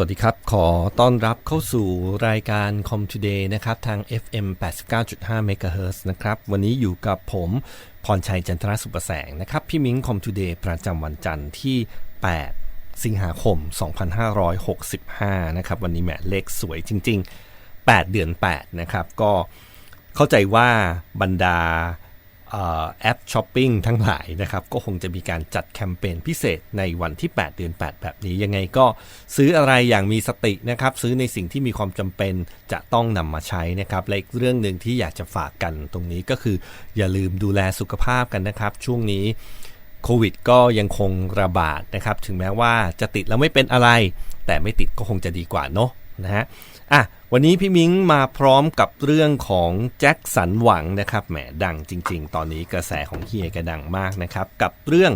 วัสดีครับ ขอต้อนรับเข้าสู่รายการ Com Today นะครับ ทาง FM 89.5 MHz นะครับ วันนี้อยู่กับผมพรชัยจันทรสุประแสงนะครับ พี่มิ้ง Com Today ประจำวันจันทร์ที่ 8 สิงหาคม 2565 นะครับ วันนี้แหมเลขสวยจริง ๆ 8 เดือน 8 นะครับ ก็เข้าใจว่าบรรดา แอปช้อปปิ้งทั้งหลายนะครับ ก็คงจะมีการจัดแคมเปญพิเศษในวันที่ 8 เดือน 8 แบบนี้ ยังไงก็ซื้ออะไรอย่างมีสตินะครับ ซื้อในสิ่งที่มีความจำเป็นจะต้องนำมาใช้นะครับ และอีกเรื่องหนึ่งที่อยากจะฝากกันตรงนี้ก็คือ อย่าลืมดูแลสุขภาพกันนะครับ ช่วงนี้โควิดก็ยังคงระบาดนะครับ ถึงแม้ว่าจะติดแล้วไม่เป็นอะไร แต่ไม่ติดก็คงจะดีกว่าเนาะนะฮะ อะวันนี้พี่มิ้งมาพร้อมกับเรื่องของแจ็คสันหวังนะครับแหมดังจริง ๆ ตอนนี้กระแสของเฮียกระดังมากนะครับ กับเรื่อง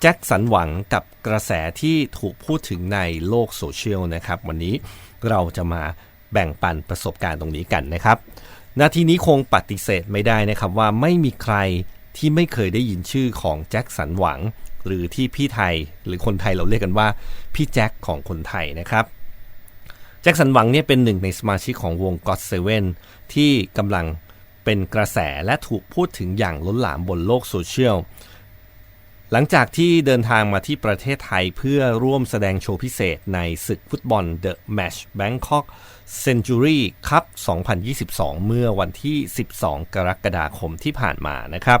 แจ็คสันหวังกับกระแสที่ถูกพูดถึงในโลกโซเชียลนะครับ วันนี้เราจะมาแบ่งปันประสบการณ์ตรงนี้กันนะครับ นาทีนี้คงปฏิเสธไม่ได้นะครับว่าไม่มีใครที่ไม่เคยได้ยินชื่อของแจ็คสันหวัง หรือที่พี่ไทยหรือคนไทยเราเรียกกันว่า พี่แจ็คของคนไทยนะครับ แจ็คสันหวังเนี่ยเป็นหนึ่งในสมาชิกของวง God Seven ที่กำลังเป็นกระแสและถูกพูดถึงอย่างล้นหลามบนโลกโซเชียล หลังจากที่เดินทางมาที่ประเทศไทยเพื่อร่วมแสดงโชว์พิเศษในศึกฟุตบอล The Match Bangkok Century Cup 2022 เมื่อวันที่ 12 กรกฎาคมที่ผ่านมานะครับ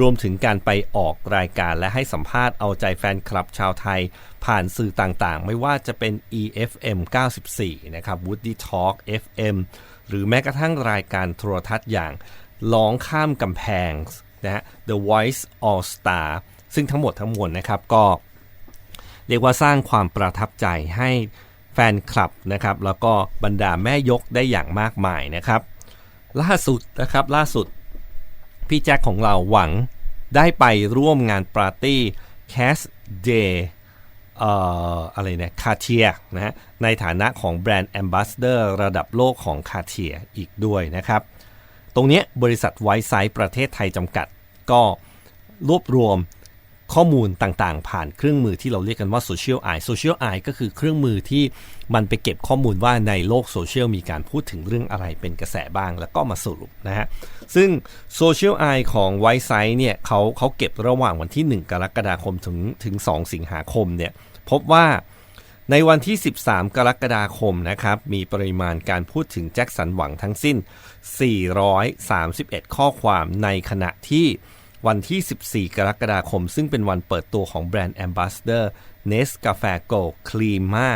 รวมถึงการไปออกรายการและให้สัมภาษณ์เอาใจแฟนคลับชาวไทย ผ่านสื่อต่างๆ ไม่ว่าจะเป็น EFM 94 นะครับ Woody Talk FM หรือแม้กระทั่งรายการโทรทัศน์อย่างร้องข้ามกำแพงนะฮะ The Voice All Star ซึ่งทั้งหมดทั้งมวลนะครับก็เรียกว่าสร้างความประทับใจให้แฟนคลับนะครับแล้วก็บรรดาแม่ยกได้อย่างมากมายนะครับ ล่าสุดนะครับล่าสุด พี่แจ็คของเราหวัง ได้ไปร่วมงานปาร์ตี้ Cast Day เอ่ออะไรเนี่ยคาเทียนะฮะในฐานะของแบรนด์แอมบาสเดอร์ระดับโลกของคาเทียอีกด้วยนะครับ ตรงนี้บริษัทไวซ์ไซต์ประเทศไทยจำกัด ก็รวบรวม ข้อมูลต่างๆ ผ่านเครื่องมือที่เราเรียกกันว่า Social Eye Social Eye ก็คือเครื่องมือที่มันไปเก็บข้อมูลว่าในโลกโซเชียลมีการพูดถึงเรื่องอะไรเป็นกระแสบ้างแล้วก็มาสรุปนะฮะ ซึ่ง Social Eye ของไวซ์ไซต์เนี่ยเขาเขาเก็บระหว่างวันที่ 1 กรกฎาคมถึงถึง 2 สิงหาคมเนี่ยพบว่าในวันที่ 13 กรกฎาคมนะครับ มีปริมาณการพูดถึงแจ็คสันหวังทั้งสิ้น 431 ข้อความในขณะที่ วันที่ 14 กรกฎาคม ซึ่งเป็นวันเปิดตัวของแบรนด์ Ambassador Nescafe Gold Crema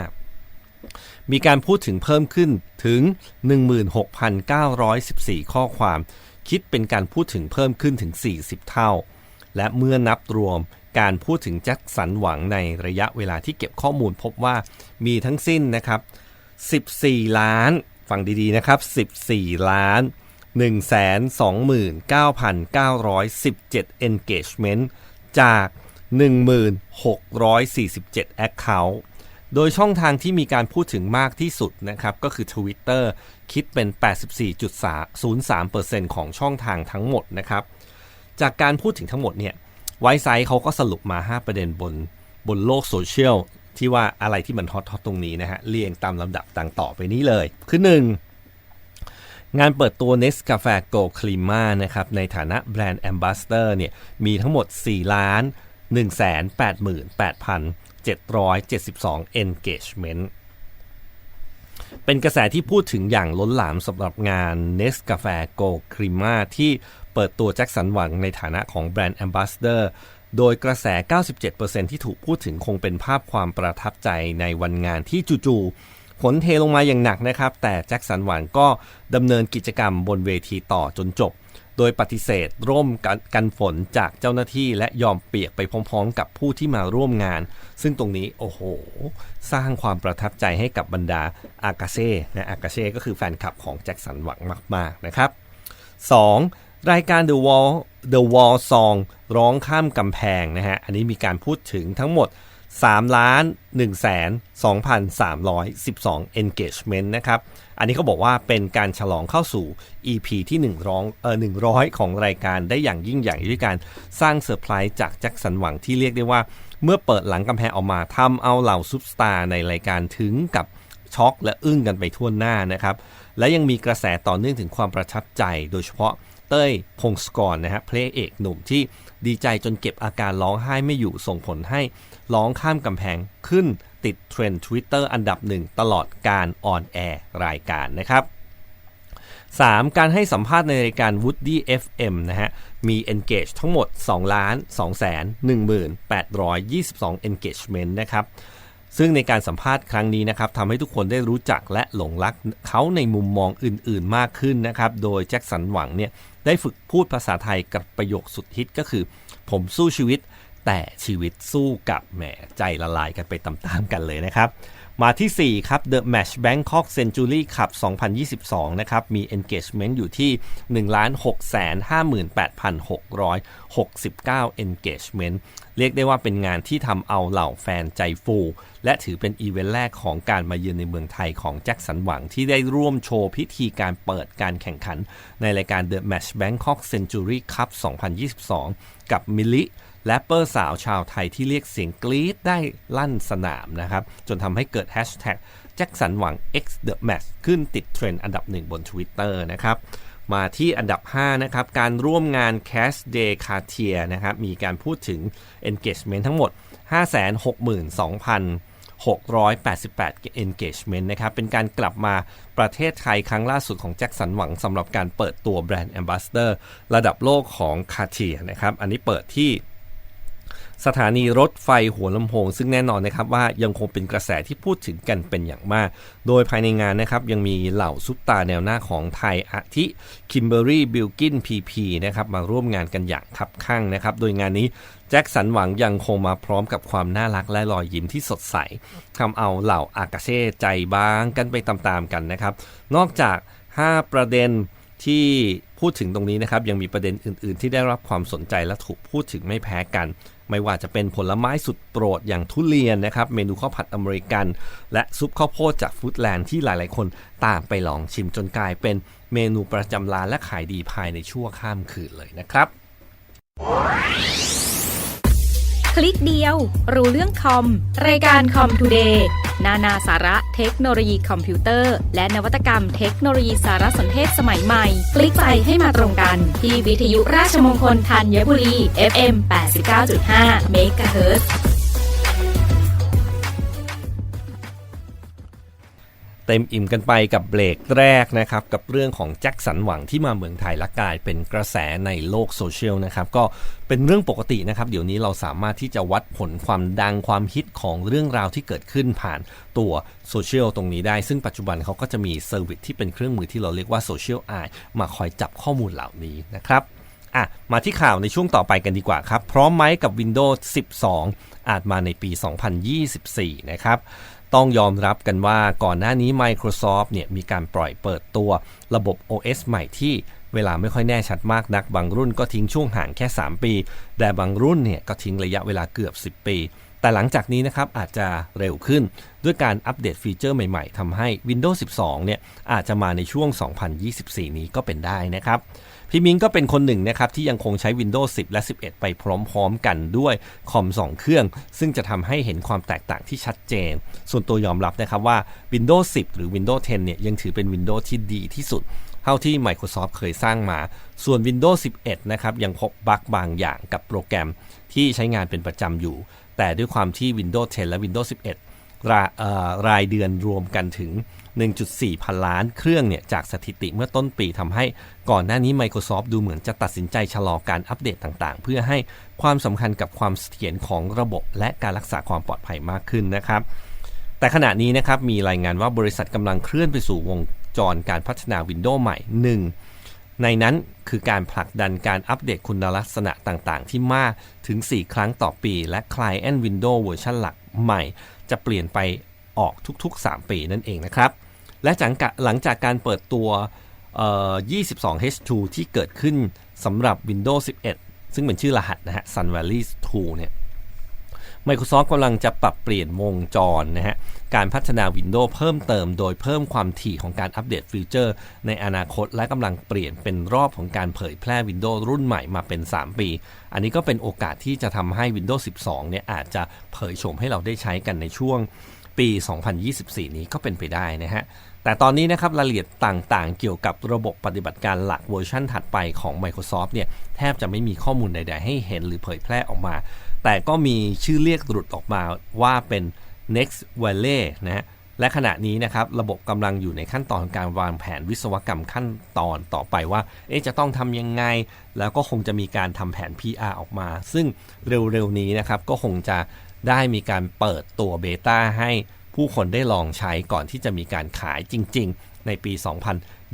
มีการพูดถึงเพิ่มขึ้นถึง 16,914 ข้อความ คิดเป็นการพูดถึงเพิ่มขึ้นถึง 40 เท่า และเมื่อนับรวมการพูดถึงแจ็คสันหวังในระยะเวลาที่เก็บข้อมูลพบว่ามีทั้งสิ้นนะครับ 14 ล้าน ฟังดีๆนะครับ 14 ล้าน 129,917 engagement จาก 1647 account โดยช่องทางที่มีการพูดถึงมากที่สุดนะครับ ก็คือ Twitter คิดเป็น 84.03%ของช่องทางทั้งหมดนะครับ จากการพูดถึงทั้งหมดเนี่ยไวซ์ไซต์เขาก็สรุปมา 5 ประเด็นบนบนโลกโซเชียลที่ว่าอะไรที่มันฮอตฮอตตรงนี้นะฮะเรียงตามลำดับต่างต่อไปนี้เลย คือ 1 งานเปิดตัว Nescafe Gold Crema นะครับในฐานะแบรนด์ Ambassador เนี่ยมีทั้งหมด 4 ล้าน 188,772 engagement เป็นกระแสที่พูดถึงอย่างล้นหลามสำหรับงาน Nescafe Gold Crema ที่เปิดตัวแจ็คสันหวังในฐานะของแบรนด์ Ambassador โดยกระแส 97%ที่ถูกพูดถึงคงเป็นภาพความประทับใจในวันงานที่จู่ๆ ฝนเทลงมาอย่างหนักนะครับ แต่แจ็คสันหวังก็ดำเนินกิจกรรมบนเวทีต่อจนจบ โดยปฏิเสธร่มกันกันฝนจากเจ้าหน้าที่และยอมเปียกไปพร้อมๆ กับผู้ที่มาร่วมงาน ซึ่งตรงนี้โอ้โห สร้างความประทับใจให้กับบรรดาอากาเซ่นะอากาเซ่ก็คือแฟนคลับของแจ็คสันหวังมากๆนะครับ 2. รายการ The Wall The Wall Song ร้องข้ามกำแพงนะฮะอันนี้มีการพูดถึงทั้งหมด 3ล้าน1แสน2,312 engagement นะครับ อันนี้เขาบอกว่าเป็นการฉลองเข้าสู่ EP ที่1ร้องเออ100 ของรายการได้อย่างยิ่งใหญ่ด้วยการสร้างเซอร์ไพรส์จากแจ็คสันหวังที่เรียกได้ว่า เมื่อเปิดหลังกำแพงออกมาทำเอาเหล่าซุปสตาร์ในรายการถึงกับช็อกและอึ้งกันไปทั่วหน้านะครับ และยังมีกระแสต่อเนื่องถึงความประทับใจโดยเฉพาะ เต้ยพงศกรนะฮะเพลงเอกหนุ่มที่ดีใจจนเก็บอาการร้องไห้ไม่อยู่ส่งผลให้ร้องข้ามกำแพงขึ้นติดเทรนด์ Twitter อันดับหนึ่งตลอดการออนแอร์รายการนะครับ 3. การให้สัมภาษณ์ในรายการ Woody FM นะฮะ มี engage ทั้งหมด2ล้าน2แสน1822 engagement นะครับ ซึ่งในการสัมภาษณ์ครั้งนี้นะครับทำให้ทุกคนได้รู้จักและหลงรักเขาในมุมมองอื่นๆมากขึ้นนะครับ โดยแจ็คสันหวังเนี่ยได้ฝึกพูดภาษาไทยกับประโยคสุดฮิตก็คือ ผมสู้ชีวิต แต่ชีวิตสู้กับแหมใจละลายกันไปตามๆกันเลยนะครับ มาที่ 4 ครับ The Match Bangkok Century Cup 2022 นะครับ มี engagement อยู่ที่ 1,658,669 engagement เรียกได้ว่าเป็นงานที่ทำเอาเหล่าแฟนใจฟู และถือเป็นอีเวนต์แรกของการมาเยือนในเมืองไทยของแจ็คสันหวังที่ได้ร่วมโชว์พิธีการเปิดการแข่งขัน ในรายการ The Match Bangkok Century Cup 2022 กับมิลลิ แรปเปอร์สาวชาวไทยที่เรียกเสียงกรี๊ดได้ลั่นสนามนะครับ จนทำให้เกิดแฮชแท็กแจ็คสันหวัง X The Match ขึ้นติดเทรนด์อันดับหนึ่งบน Twitter นะครับ มาที่อันดับ 5 นะครับ การร่วมงาน Cash Day Cartier นะครับ มีการพูดถึง engagement ทั้งหมด 562,688 engagement นะครับ เป็นการกลับมาประเทศไทยครั้งล่าสุดของแจ็คสันหวังสำหรับการเปิดตัวแบรนด์ Ambassador ระดับโลกของ Cartier นะครับ อันนี้เปิดที่ สถานีรถไฟหัวลำโพง ซึ่งแน่นอนนะครับว่ายังคงเป็นกระแสที่พูดถึงกันเป็นอย่างมาก โดยภายในงานนะครับยังมีเหล่าซุปตาแนวหน้าของไทยอาทิคิมเบอรี่บิลกินพีพีนะครับมาร่วมงานกันอย่างคับข้างนะครับโดยงานนี้แจ็คสันหวังยังคงมาพร้อมกับความน่ารักและรอยยิ้มที่สดใสทำเอาเหล่าอากาเซ่ใจบางกันไปตามๆกันนะครับ นอกจาก 5 ประเด็นที่พูดถึงตรงนี้นะครับ ยังมีประเด็นอื่น ๆ ที่ได้รับความสนใจและถูกพูดถึงไม่แพ้กัน ไม่ว่าจะเป็นผลไม้สุดโปรดอย่างทุเรียนนะครับ เมนูข้าวผัดอเมริกัน และซุปข้าวโพดจากฟู้ดแลนด์ที่หลายๆ คนตามไปลองชิมจนกลายเป็นเมนูประจำร้านและขายดีภายในชั่วข้ามคืนเลยนะครับ ลิกเดียว รู้เรื่องคอม รายการคอมทูเดย์นานาสาระเทคโนโลยีคอมพิวเตอร์ และนวัตกรรมเทคโนโลยีสารสนเทศสมัยใหม่ คลิกไปให้มาตรงกัน ที่วิทยุราชมงคลธัญบุรี FM 89.5 MHz เต็มอิ่มกันไปกับเบรกแรกนะครับ กับเรื่องของแจ็คสันหวังที่มาเมืองไทยและกลายเป็นกระแสในโลกโซเชียลนะครับ ก็เป็นเรื่องปกตินะครับ เดี๋ยวนี้เราสามารถที่จะวัดผลความดังความฮิตของเรื่องราวที่เกิดขึ้นผ่านตัวโซเชียลตรงนี้ได้ ซึ่งปัจจุบันเขาก็จะมีเซอร์วิสที่เป็นเครื่องมือที่เราเรียกว่าโซเชียลไอมาคอยจับข้อมูลเหล่านี้นะครับอะมาที่ข่าวในช่วงต่อไปกันดีกว่าครับ พร้อมไหมกับ Windows 12 อาจมาในปี 2024 นะครับ ต้องยอมรับกันว่าก่อนหน้านี้ Microsoft เนี่ยมีการปล่อยเปิดตัวระบบ OS ใหม่ที่เวลาไม่ค่อยแน่ชัดมากนัก บางรุ่นก็ทิ้งช่วงห่างแค่ 3 ปี แต่บางรุ่นเนี่ยก็ทิ้งระยะเวลาเกือบ 10 ปี แต่หลังจากนี้นะครับอาจจะเร็วขึ้นด้วยการอัปเดตฟีเจอร์ใหม่ๆทำให้ Windows 12 เนี่ยอาจจะมาในช่วง 2024 นี้ก็เป็นได้นะครับ พี่มิงก็เป็นคนหนึ่งนะครับที่ยังคงใช้ Windows 10 และ 11 ไปพร้อมๆ กันด้วยคอม 2 เครื่อง ซึ่งจะทำให้เห็นความแตกต่างที่ชัดเจน ส่วนตัวยอมรับนะครับว่า Windows 10 หรือ Windows 10 เนี่ยยังถือเป็น Windows ที่ดีที่สุด เท่าที่ Microsoft เคยสร้างมา ส่วน Windows 11 นะครับยังพบบั๊กบางอย่างกับโปรแกรมที่ใช้งานเป็นประจำอยู่ แต่ด้วยความที่ Windows 10 และ Windows 11รายเอ่อรายเดือนรวมกันถึง 1.4 พันล้านเครื่องเนี่ยจากสถิติเมื่อต้นปีทำให้ก่อนหน้านี้ Microsoft ดูเหมือนจะตัดสินใจชะลอการอัปเดตต่างๆ เพื่อให้ความสำคัญกับความเสถียรของระบบ และการรักษาความปลอดภัยมากขึ้นนะครับแต่ขณะนี้นะครับมีรายงานว่าบริษัทกำลังเคลื่อนไปสู่วงจรการพัฒนา Windows ใหม่ 1 ในนั้นคือการผลักดันการอัปเดตคุณลักษณะต่างๆ ที่มากถึง 4 ครั้งต่อปี และ Client Windows เวอร์ชันหลักใหม่ จะเปลี่ยนไป ออกทุก ๆ 3 ปีนั่นเองนะครับ และจากหลังจากการเปิดตัว 22H2 ที่เกิดขึ้นสำหรับ Windows 11 ซึ่งเป็นชื่อรหัสนะฮะ Sun Valley 2 เนี่ย Microsoft กำลังจะปรับเปลี่ยนวงจรนะฮะ การพัฒนา Windows เพิ่มเติมโดยเพิ่มความถี่ของการอัปเดตฟีเจอร์ ในอนาคตและกำลังเปลี่ยนเป็นรอบของการเผยแพร่ Windows รุ่นใหม่มาเป็น 3 ปี อันนี้ก็เป็นโอกาสที่จะทำให้ Windows 12 เนี่ยอาจจะเผยโฉมให้เราได้ใช้กันในช่วง ปี 2024 นี้ก็เป็นไปได้นะฮะ แต่ตอนนี้นะครับรายละเอียดต่างๆ เกี่ยวกับระบบปฏิบัติการหลักเวอร์ชันถัดไปของ Microsoft เนี่ยแทบจะไม่มีข้อมูลใด ๆ ให้เห็นหรือเผยแพร่ออกมา แต่ก็มีชื่อเรียกหลุดออกมาว่าเป็น Next Valley นะฮะและขณะนี้นะครับระบบกำลังอยู่ในขั้นตอนการวางแผนวิศวกรรมขั้นตอนต่อไปว่า เอ๊ะจะต้องทำยังไง แล้วก็คงจะมีการทำแผน PR ออกมา ซึ่งเร็วๆนี้นะครับก็คงจะ ได้มีการเปิดตัวเบต้าให้ผู้คนได้ลองใช้ก่อนที่จะมีการขายจริง ๆ ในปี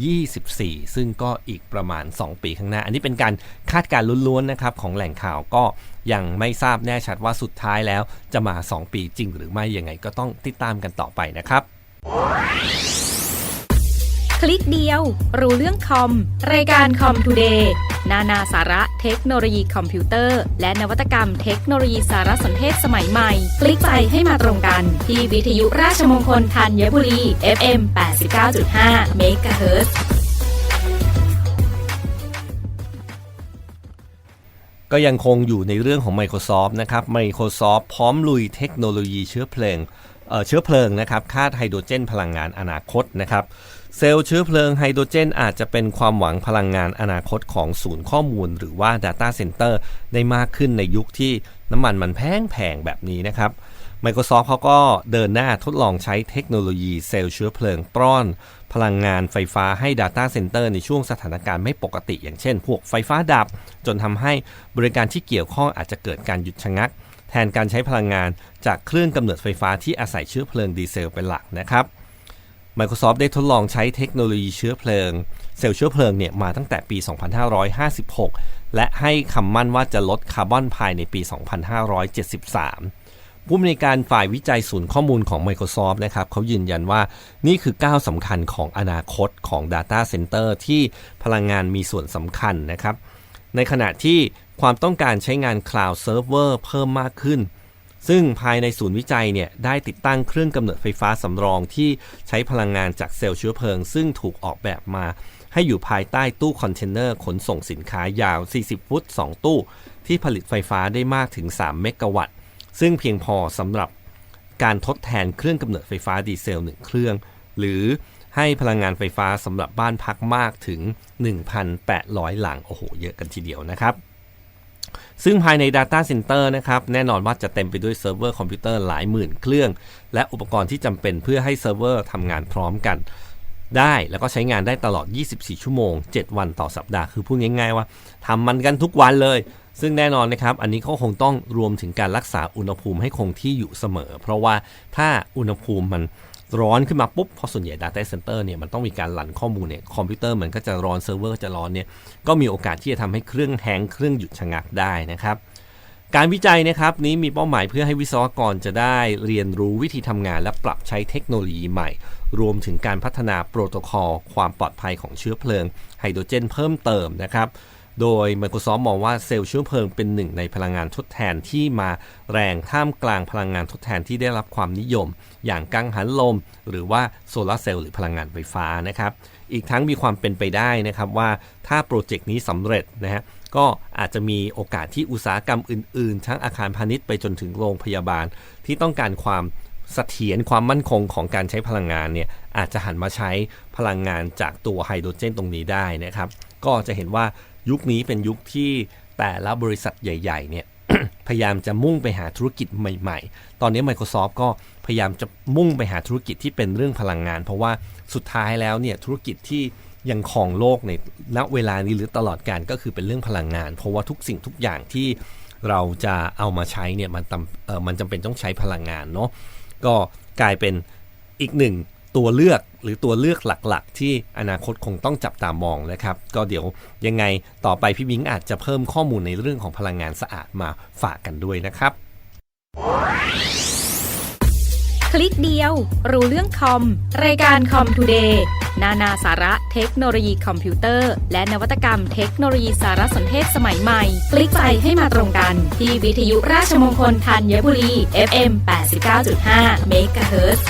2024 ซึ่งก็อีกประมาณ 2 ปีข้างหน้า อันนี้เป็นการคาดการล้วนๆนะครับของแหล่งข่าวก็ยังไม่ทราบแน่ชัดว่าสุดท้ายแล้วจะมา 2 ปีจริงหรือไม่ยังไงก็ต้องติดตามกันต่อไปนะครับ คลิกเดียว รู้เรื่องคอม รายการคอมทูเดย์ นานาสาระเทคโนโลยีคอมพิวเตอร์ และนวัตกรรมเทคโนโลยีสารสนเทศสมัยใหม่ คลิกไปให้มาตรงกัน ที่วิทยุราชมงคลธัญบุรี FM 89.5 MHz ก็ยังคงอยู่ในเรื่องของ Microsoft นะครับ Microsoft พร้อมลุยเทคโนโลยีเชื้อเพลิงเอ่อเชื้อเพลิงนะครับคาดไฮโดรเจนพลังงานอนาคตนะครับ เซลล์เชื้อเพลิงไฮโดรเจนอาจจะเป็นความหวังพลังงานอนาคตของศูนย์ข้อมูลหรือว่า Data Center ได้มากขึ้นในยุคที่น้ำมันมันแพงแพงแบบนี้นะครับ Microsoft เขาก็เดินหน้าทดลองใช้เทคโนโลยีเซลล์เชื้อเพลิงป้อน พลังงานไฟฟ้าให้ Data Center ในช่วงสถานการณ์ไม่ปกติ อย่างเช่น พวกไฟฟ้าดับ จนทำให้บริการที่เกี่ยวข้องอาจจะเกิดการหยุดชะงัก แทนการใช้พลังงานจากเครื่องกำเนิดไฟฟ้าที่อาศัยเชื้อเพลิงดีเซลเป็นหลักนะครับ Microsoft ได้ทดลองใช้เทคโนโลยีเชื้อเพลิง เซลล์เชื้อเพลิงเนี่ยมาตั้งแต่ปี 2556 และให้คำมั่นว่าจะลดคาร์บอนภายในปี 2573 ผู้อำนวยการฝ่ายวิจัยศูนย์ข้อมูลของ Microsoft นะครับเขายืนยันว่านี่คือก้าวสำคัญของอนาคตของ Data Center ที่พลังงานมีส่วนสำคัญนะครับ ในขณะที่ความต้องการใช้งาน Cloud Server เพิ่มมากขึ้น ซึ่งภายในศูนย์วิจัยเนี่ยได้ติดตั้งเครื่องกำเนิดไฟฟ้าสำรองที่ใช้พลังงานจากเซลล์เชื้อเพลิง ซึ่งถูกออกแบบมา ให้อยู่ภายใต้ตู้คอนเทนเนอร์ขนส่งสินค้ายาว 40 ฟุต 2 ตู้ ที่ผลิตไฟฟ้าได้มากถึง 3 เมกะวัตต์ ซึ่งเพียงพอสำหรับการทดแทนเครื่องกำเนิดไฟฟ้าดีเซล1เครื่อง หรือให้พลังงานไฟฟ้าสำหรับบ้านพักมากถึง 1,800 หลัง โอ้โห เยอะกันทีเดียวนะครับ ซึ่งภายใน Data Center นะครับ แน่นอนว่าจะเต็มไปด้วยเซิร์ฟเวอร์คอมพิวเตอร์หลายหมื่นเครื่อง และอุปกรณ์ที่จำเป็นเพื่อให้เซิร์ฟเวอร์ทำงานพร้อมกัน ได้แล้วก็ใช้งานได้ตลอด 24 ชั่วโมง 7 วันต่อสัปดาห์คือพูดง่าย ๆ ว่าทำมันกันทุกวันเลย ซึ่งแน่นอนนะครับ อันนี้ก็คงต้องรวมถึงการรักษาอุณหภูมิให้คงที่อยู่เสมอ เพราะว่าถ้าอุณหภูมิมัน ร้อนขึ้นมาปุ๊บเพราะส่วนใหญ่ Data Center เนี่ยมันต้องมีการหลั่นข้อมูลเนี่ยคอมพิวเตอร์มันก็จะร้อนเซิร์ฟเวอร์จะร้อนเนี่ยก็มีโอกาสที่จะทำให้เครื่องแฮงเครื่องหยุดชะงักได้นะครับการวิจัยนะครับนี้มีเป้าหมายเพื่อให้วิศวกรจะได้เรียนรู้วิธีทำงานและปรับใช้เทคโนโลยีใหม่ รวมถึงการพัฒนาโปรโตคอล ความปลอดภัยของเชื้อเพลิงไฮโดรเจนเพิ่มเติมนะครับ โดย Microsoft มองว่าเซลล์เชื้อเพลิงเป็นหนึ่งในพลังงานทดแทนที่มาแรงท่ามกลางพลังงานทดแทนที่ได้รับความนิยม อย่างกังหันลม หรือว่าโซลาร์เซลล์หรือพลังงานไฟฟ้านะครับ อีกทั้งมีความเป็นไปได้นะครับว่าถ้าโปรเจกต์นี้สำเร็จนะฮะก็อาจจะมีโอกาสที่อุตสาหกรรมอื่นๆ ทั้งอาคารพาณิชย์ไปจนถึงโรงพยาบาล ที่ต้องการความเสถียรความมั่นคงของการใช้พลังงานเนี่ยอาจจะหันมาใช้พลังงานจากตัวไฮโดรเจนตรงนี้ได้นะครับ ก็จะเห็นว่า ยุคนี้เป็นยุคที่แต่ละบริษัทใหญ่ๆเนี่ยพยายามจะมุ่งไปหาธุรกิจใหม่ๆ ตอนนี้ Microsoft ก็พยายามจะมุ่งไปหาธุรกิจที่เป็นเรื่องพลังงาน เพราะว่าสุดท้ายแล้วเนี่ยธุรกิจที่ยังครองโลกในณเวลานี้หรือตลอดการก็คือเป็นเรื่องพลังงาน เพราะว่าทุกสิ่งทุกอย่างที่เราจะเอามาใช้เนี่ยมันตำเออมันจำเป็นต้องใช้พลังงานเนาะก็กลายเป็นอีกหนึ่งตัวเลือก หรือตัวเลือกหลักๆ ที่อนาคตคงต้องจับตามองนะครับ ก็เดี๋ยวยังไงต่อไปพี่บิงอาจจะเพิ่มข้อมูลในเรื่องของพลังงานสะอาดมาฝากกันด้วยนะครับ คลิกเดียว รู้เรื่องคอม รายการคอมทูเดย์นานาสาระเทคโนโลยีคอมพิวเตอร์ และนวัตกรรมเทคโนโลยีสารสนเทศสมัยใหม่ คลิกไปให้มาตรงกัน ที่วิทยุราชมงคลธัญบุรี FM 89.5 MHz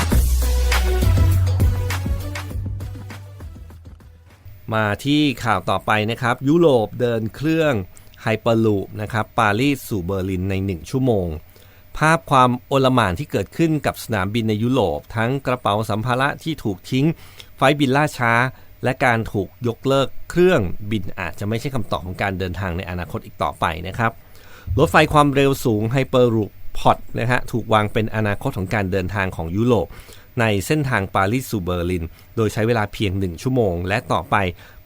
มาที่ข่าวต่อไปนะครับ ยุโรปเดินเครื่องไฮเปอร์ลูปนะครับปารีสสู่เบอร์ลินใน 1 ชั่วโมง ภาพความโอลหม่านที่เกิดขึ้นกับสนามบินในยุโรป ทั้งกระเป๋าสัมภาระที่ถูกทิ้ง ไฟบินล่าช้า และการถูกยกเลิกเครื่องบินอาจจะไม่ใช่คำตอบของการเดินทางในอนาคตอีกต่อไปนะครับรถไฟความเร็วสูงไฮเปอร์ลูปพอตนะฮะถูกวางเป็นอนาคตของการเดินทางของยุโรป ในเส้นทางปารีสสู่เบอร์ลิน โดยใช้เวลาเพียง 1 ชั่วโมง และต่อไป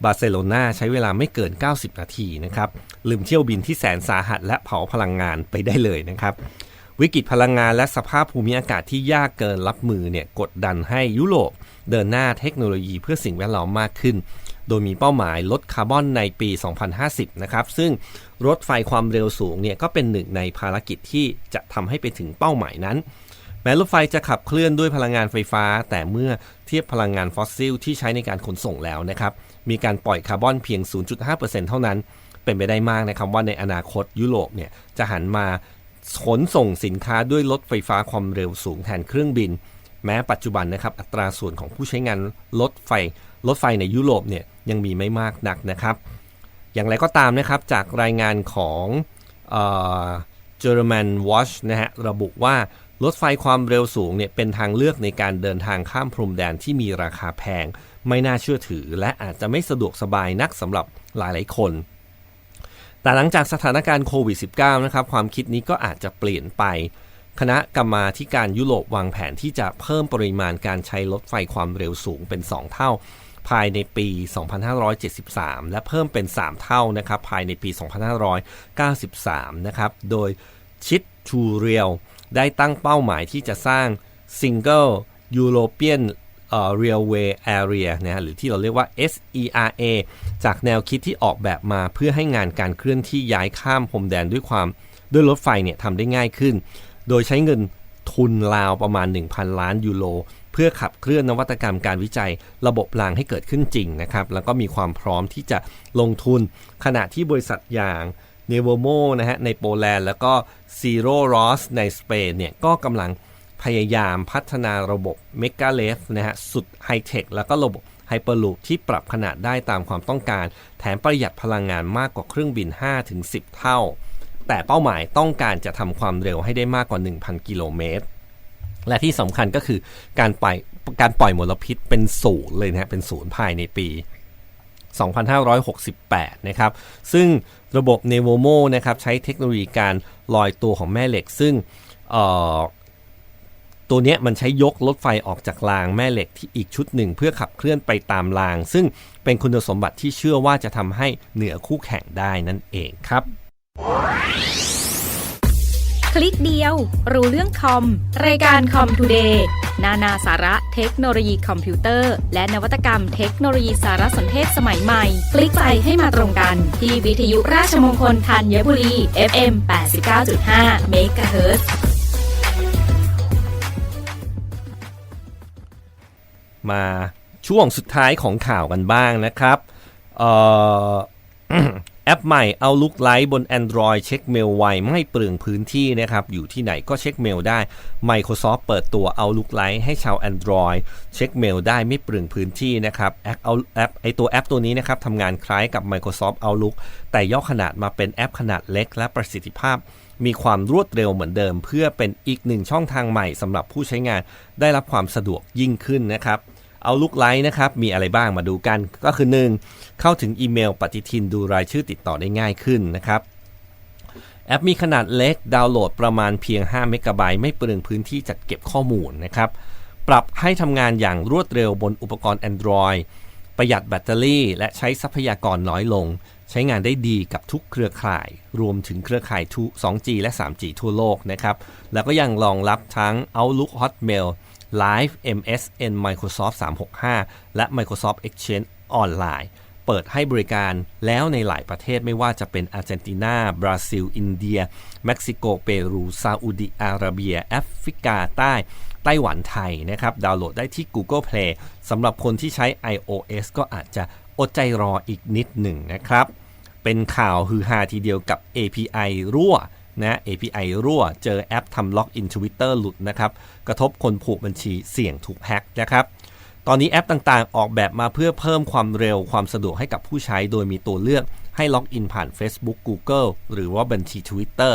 บาร์เซโลนาใช้เวลาไม่เกิน 90 นาทีนะครับ ลืมเที่ยวบินที่แสนสาหัสและเผาพลังงานไปได้เลยนะครับ วิกฤตพลังงานและสภาพภูมิอากาศที่ยากเกินรับมือเนี่ยกดดันให้ยุโรปเดินหน้าเทคโนโลยีเพื่อสิ่งแวดล้อมมากขึ้น โดยมีเป้าหมายลดคาร์บอนในปี 2050 นะครับ ซึ่งรถไฟความเร็วสูงเนี่ยก็เป็นหนึ่งในภารกิจที่จะทำให้ไปถึงเป้าหมายนั้น แม้รถไฟจะขับเคลื่อนด้วยพลังงานไฟฟ้า แต่เมื่อเทียบพลังงานฟอสซิลที่ใช้ในการขนส่งแล้วนะครับมีการปล่อยคาร์บอนเพียง 0.5%เท่านั้น เป็นไปได้มากนะครับว่าในอนาคตยุโรปเนี่ยจะหันมาขนส่งสินค้าด้วยรถไฟฟ้าความเร็วสูงแทนเครื่องบิน แม้ปัจจุบันนะครับอัตราส่วนของผู้ใช้งานรถไฟรถไฟในยุโรปเนี่ยยังมีไม่มากนักนะครับ อย่างไรก็ตามนะครับจากรายงานของเอ่อ German Watch นะฮะระบุว่า รถไฟความเร็วสูงเนี่ยเป็นทางเลือกในการเดินทางข้ามพรมแดนที่มีราคาแพง ไม่น่าเชื่อถือ และอาจจะไม่สะดวกสบายนักสำหรับหลายๆคน แต่หลังจากสถานการณ์โควิด -19 นะครับความคิดนี้ก็อาจจะเปลี่ยนไป คณะกรรมาธิการยุโรปวางแผนที่จะเพิ่มปริมาณการใช้รถไฟความเร็วสูงเป็น 2 เท่า ภายในปี 2573 และเพิ่มเป็น 3 เท่านะครับภายในปี 2593 นะครับโดยชิดชูเรียล ได้ตั้งเป้าหมายที่จะสร้าง Single European เอ่อ Railway Area นะหรือที่เราเรียกว่า SERA จากแนวคิดที่ออกแบบมาเพื่อให้งานการเคลื่อนที่ย้ายข้ามพรมแดนด้วยความด้วยรถไฟเนี่ยทำได้ง่ายขึ้น โดยใช้เงินทุนราวประมาณ 1,000 ล้านยูโร เพื่อขับเคลื่อนนวัตกรรมการวิจัยระบบรางให้เกิดขึ้นจริงนะครับ แล้วก็มีความพร้อมที่จะลงทุนขณะที่บริษัทอย่าง n e v o m o นะฮะในโปแลนด์ แล้วก็ Zero Ross ในสเปนเนี่ยก็กำลังพยายามพัฒนาระบบ m e g a l e f นะฮะสุดไฮเทคแล้วก็ระบบไฮเปอร์ลูปที่ปรับขนาดได้ตามความต้องการ แถมประหยัดพลังงานมากกว่าเครื่องบิน 5-10 เท่า แต่เป้าหมายต้องการจะทำความเร็วให้ได้มากกว่า 1,000 กิโลเมตร และที่สำคัญก็คือการปล่อยการปล่อยมลพิษเป็นศูนย์เลยนะฮะเป็นศูนย์ภายในปี 2568 นะครับ ซึ่งระบบ n e v o m o นะครับใช้เทคโนโลยีการลอยตัวของแม่เหล็ก ซึ่งตัวนี้มันใช้ยกรถไฟออกจากรางแม่เหล็กที่อีกชุดหนึ่ง เพื่อขับเคลื่อนไปตามราง ซึ่งเป็นคุณสมบัติที่เชื่อว่าจะทำให้เหนือคู่แข่งได้นั่นเองครับ คลิกเดียว รู้เรื่องคอม รายการคอมทูเดย์ นานาสาระเทคโนโลยีคอมพิวเตอร์ และนวัตกรรมเทคโนโลยีสารสนเทศสมัยใหม่ คลิกไปให้มาตรงกัน ที่วิทยุราชมงคลธัญบุรี FM 89.5 MHz มาช่วงสุดท้ายของข่าวกันบ้างนะครับเอ่อ แอปใหม่เอาลุกไลท์บน Android เช็คเมลไวไม่เปลืองพื้นที่นะครับ อยู่ที่ไหนก็เช็คเมลได้ Microsoft เปิดตัวเอาลุกไลท์ให้ชาว Android เช็คเมลได้ไม่เปลืองพื้นที่นะครับแอปเอาแอปไอตัวแอปตัวนี้นะครับทำงานคล้ายกับ Microsoft Outlook แต่ย่อขนาดมาเป็นแอปขนาดเล็กและประสิทธิภาพ มีความรวดเร็วเหมือนเดิม เพื่อเป็นอีกหนึ่งช่องทางใหม่สำหรับผู้ใช้งานได้รับความสะดวกยิ่งขึ้นนะครับ เอาลุกไลท์นะครับ มีอะไรบ้างมาดูกัน ก็คือ 1. เข้าถึงอีเมลปฏิทินดูรายชื่อติดต่อได้ง่ายขึ้นนะครับแอปมีขนาดเล็กดาวน์โหลดประมาณเพียง 5 เมกะไบต์ไม่เปลืองพื้นที่จัดเก็บข้อมูลนะครับ ปรับให้ทำงานอย่างรวดเร็วบนอุปกรณ์ Android ประหยัดแบตเตอรี่ และใช้ทรัพยากรน้อยลง ใช้งานได้ดีกับทุกเครือข่าย รวมถึงเครือข่าย 2G และ 3G ทั่วโลกนะครับ แล้วก็ยังรองรับทั้ง Outlook Hotmail Live MSN Microsoft 365 และ Microsoft Exchange ออนไลน์ เปิดให้บริการแล้วในหลายประเทศไม่ว่าจะเป็นอาร์เจนตินา บราซิล อินเดีย เม็กซิโก เปรู ซาอุดิอาระเบีย แอฟริกาใต้ ไต้หวันไทยนะครับ ดาวน์โหลดได้ที่ Google Play สำหรับคนที่ใช้ iOS ก็อาจจะอดใจรออีกนิดหนึ่งนะครับ เป็นข่าวฮือฮาทีเดียวกับ API รั่ว นะ API รั่ว เจอแอปทำล็อกอิน Twitter หลุดนะครับ กระทบคนผูกบัญชีเสี่ยงถูกแฮ็กนะครับ ตอนนี้แอปต่างๆ ออกแบบมาเพื่อเพิ่มความเร็วความสะดวกให้กับผู้ใช้ โดยมีตัวเลือกให้ล็อกอินผ่าน Facebook Google หรือว่าบัญชี Twitter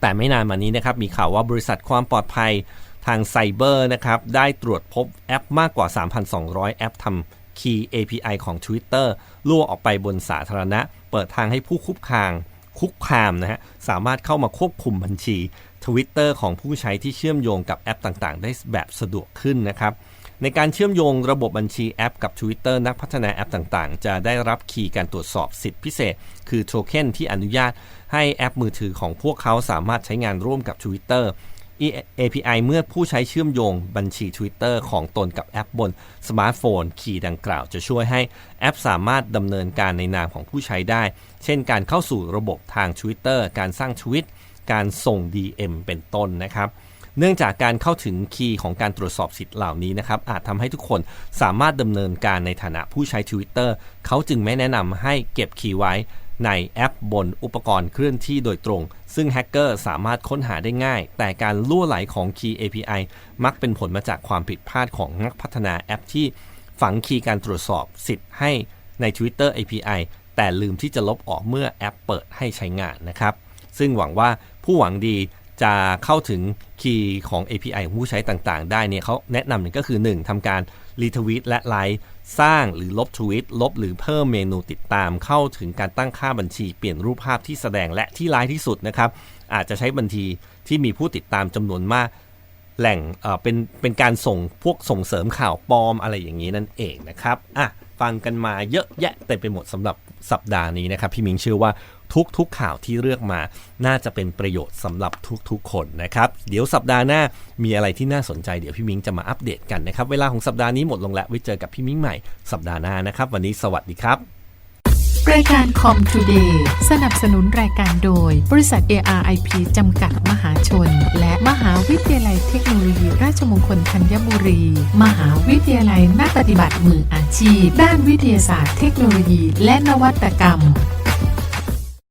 แต่ไม่นานมานี้นะครับ มีข่าวว่าบริษัทความปลอดภัยทางไซเบอร์นะครับ ได้ตรวจพบแอปมากกว่า 3,200 แอปทำ Key API ของ Twitter รั่วออกไปบนสาธารณะ เปิดทางให้ผู้คุกคาง คุกคามนะฮะสามารถเข้ามาควบคุมบัญชี Twitter ของผู้ใช้ที่เชื่อมโยงกับแอปต่างๆ ได้แบบสะดวกขึ้นนะครับในการเชื่อมโยงระบบบัญชีแอปกับ Twitter นักพัฒนาแอปต่างๆ จะได้รับคีย์การตรวจสอบสิทธิพิเศษ คือโทเค็นที่อนุญาตให้แอปมือถือของพวกเขาสามารถใช้งานร่วมกับ Twitter API เมื่อผู้ใช้เชื่อมโยงบัญชี Twitter ของตนกับแอปบนสมาร์ทโฟน คีย์ดังกล่าวจะช่วยให้แอปสามารถดำเนินการในนามของผู้ใช้ได้ เช่นการเข้าสู่ระบบทาง Twitter การสร้างทวิต การส่ง DM เป็นต้นนะครับ เนื่องจากการเข้าถึงคีย์ของการตรวจสอบสิทธิ์เหล่านี้นะครับ อาจทำให้ทุกคนสามารถดำเนินการในฐานะผู้ใช้ Twitter เขาจึงไม่แนะนำให้เก็บคีย์ไว้ ในแอปบนอุปกรณ์เคลื่อนที่โดยตรง ซึ่งแฮกเกอร์สามารถค้นหาได้ง่าย แต่การล่วไหลของ Key API มักเป็นผลมาจากความผิดพลาดของนักพัฒนาแอปที่ฝังคีย์การตรวจสอบสิทธิ์ให้ใน Twitter API แต่ลืมที่จะลบออกเมื่อแอปเปิดให้ใช้งานนะครับ ซึ่งหวังว่าผู้หวังดีจะเข้าถึงคีย์ของ API ของผู้ใช้ต่างๆ ได้เนี่ยเขาแนะนำหนึ่งก็คือ 1. ทำการ รีทวีตและไลค์สร้างหรือลบทวีตลบหรือเพิ่มเมนูติดตามเข้าถึงการตั้งค่าบัญชีเปลี่ยนรูปภาพที่แสดงและที่ร้ายที่สุดนะครับ อาจจะใช้บัญชีที่มีผู้ติดตามจำนวนมาก แหล่งเอ่อเป็นเป็นการส่งพวกส่งเสริมข่าวปลอมอะไรอย่างนี้นั่นเองนะครับอะฟังกันมาเยอะแยะเต็มไปหมดสำหรับสัปดาห์นี้นะครับ พี่มิงเชื่อว่า ทุกๆข่าวที่เลือกมา น่าจะเป็นประโยชน์สำหรับทุกๆ คนนะครับ เดี๋ยวสัปดาห์หน้ามีอะไรที่น่าสนใจเดี๋ยวพี่มิ้งจะมาอัปเดตกันนะครับ เวลาของสัปดาห์นี้หมดลงแล้วไว้เจอกับพี่มิ้งใหม่สัปดาห์หน้านะครับ วันนี้สวัสดีครับรายการคอม Today สนับสนุนรายการโดย บริษัท ARIP จำกัดมหาชน และมหาวิทยาลัยเทคโนโลยี ราชมงคลธัญบุรี มหาวิทยาลัยนักปฏิบัติมืออาชีพ ด้านวิทยาศาสตร์เทคโนโลยี และนวัตกรรม